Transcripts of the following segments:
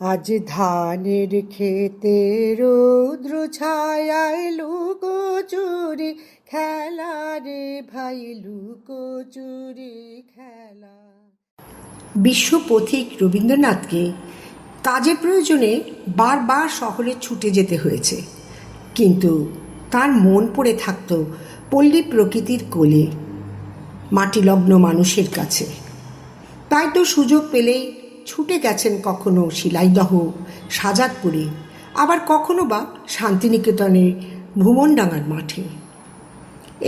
আজ ধানের খেতে রৌদ্র ছায়ায় লুকো চুরি, খেলা রে ভাই, লুকো চুরি, খেলা। বিশ্ব পথিক রবীন্দ্রনাথকে কাজের প্রয়োজনে বারবার শহরে ছুটে যেতে হয়েছে। কিন্তু তার মন পড়ে থাকত পল্লী প্রকৃতির কোলে মাটিলগ্ন মানুষের কাছে। তাই তো সুযোগ পেলেই ছুটে গেছেন কখনো শিলাইদহ, সাজাদপুরে, আবার কখনো বা শান্তিনিকেতনের ভুবনডাঙ্গার মাঠে।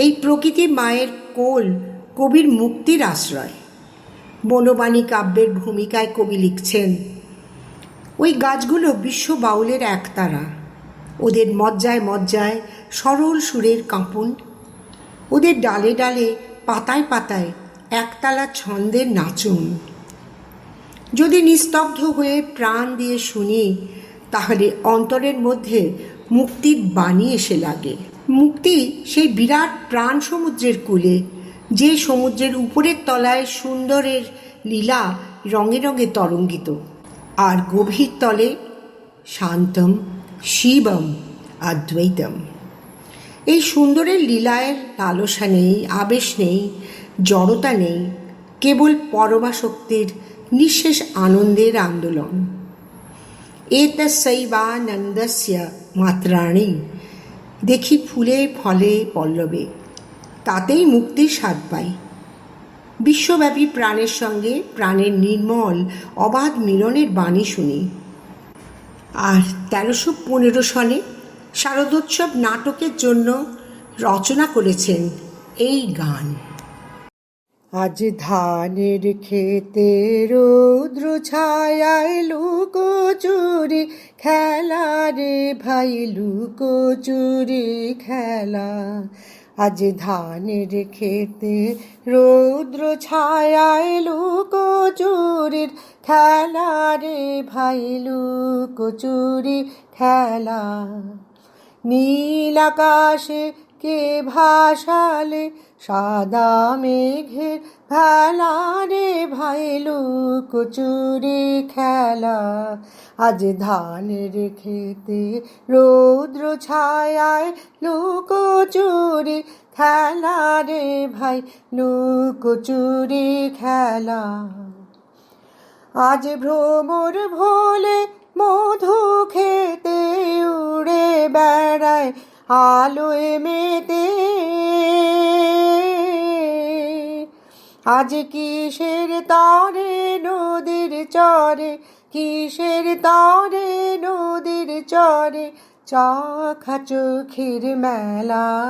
এই প্রকৃতি মায়ের কোল, কবির মুক্তির আশ্রয়। বনবাণী কাব্যের ভূমিকায় কবি লিখছেন, ওই গাছগুলো বিশ্ব বাউলের একতারা ওদের মজ্জায় মজ্জায় সরল সুরের কাঁপন। ওদের ডালে ডালে পাতায় পাতায় একতালা ছন্দের নাচন। যদি নিস্তব্ধ হয়ে প্রাণ দিয়ে শুনি, তাহলে অন্তরের মধ্যে মুক্তির বাণী এসে লাগে। মুক্তি সেই বিরাট প্রাণ সমুদ্রের কূলে, যে সমুদ্রের উপরের তলায় সুন্দরের লীলা রঙে রঙে তরঙ্গিত। আর গভীর তলে শান্তম, শিবম, অদ্বৈতম। এই সুন্দরের লীলায় লালসা নেই, আবেশ নেই, জড়তা নেই, কেবল পরমাশক্তির নিঃশেষ আনন্দের আন্দোলন এতসৈবানন্দস্য মাত্রাণী দেখি ফুলে ফলে পল্লবে তাতেই মুক্তির স্বাদ পাই বিশ্বব্যাপী প্রাণের সঙ্গে প্রাণের নির্মল অবাধ মিলনের বাণী শুনি আর তেরোশো পনেরো সনে শারদোৎসব নাটকের জন্য রচনা করেছেন এই গান। আজ ধানের খেতে রৌদ্র ছায়ায় লুকো চুরি, খেলা রে ভাই, লুকো চুরি, খেলা। আজ ধানের খেতে রৌদ্র ছায়ায় লুকো চুরির খেলা রে ভাই, লুকো চুরি, খেলা। নীল আকাশে কে ভাসালে সাদা মেঘের ভেলা রে ভাই লুকোচুরি খেলা। আজ ধানের খেতে রৌদ্র ছায়ায় লুকোচুরি খেলা রে ভাই লুকোচুরি খেলা। আজ ভ্রমর ভোলে মধু খেতে উড়ে বেড়ায় আলোয় মেতে। আজ কিসের তারে নদীর চরে? কিসের তারে নদীর চরে? চাখা চোখের মেলা।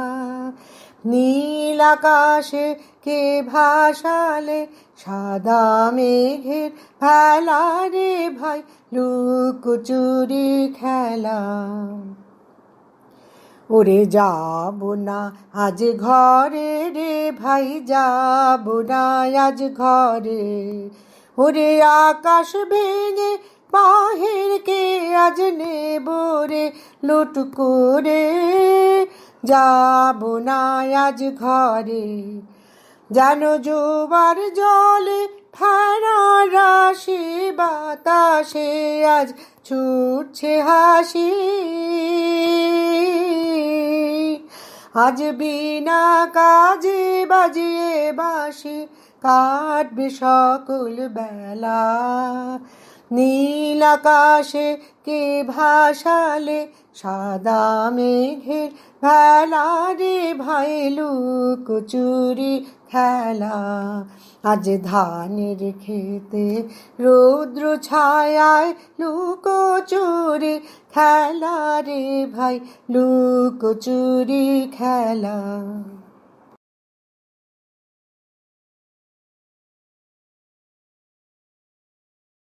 নীল আকাশে কে ভাসালে? সাদা মেঘের ভেলা রে ভাই। লুকোচুরি খেলা। ওরে যাব না, আজ ঘরে রে ভাই, যাব না আজ ঘরে। ওরে আকাশ ভেঙে বাহিরকে আজ নেব রে, লুট করে। যাব না আজ ঘরে। যেন জোবার জলে ফেরা রাশি বাতাসে আজ ছুটছে হাসি। আজ বিনা কাজে বাজিয়ে বাসি কাটবে সকল বেলা। নীল আকাশে কে ভাসালে, সাদা মেঘের ভেলা রে ভাই লুকচুরি খেলা। আজ ধানের খেতে রৌদ্র ছায়ায় লুকোচুরি খেলা রে ভাই লুকোচুরি খেলা।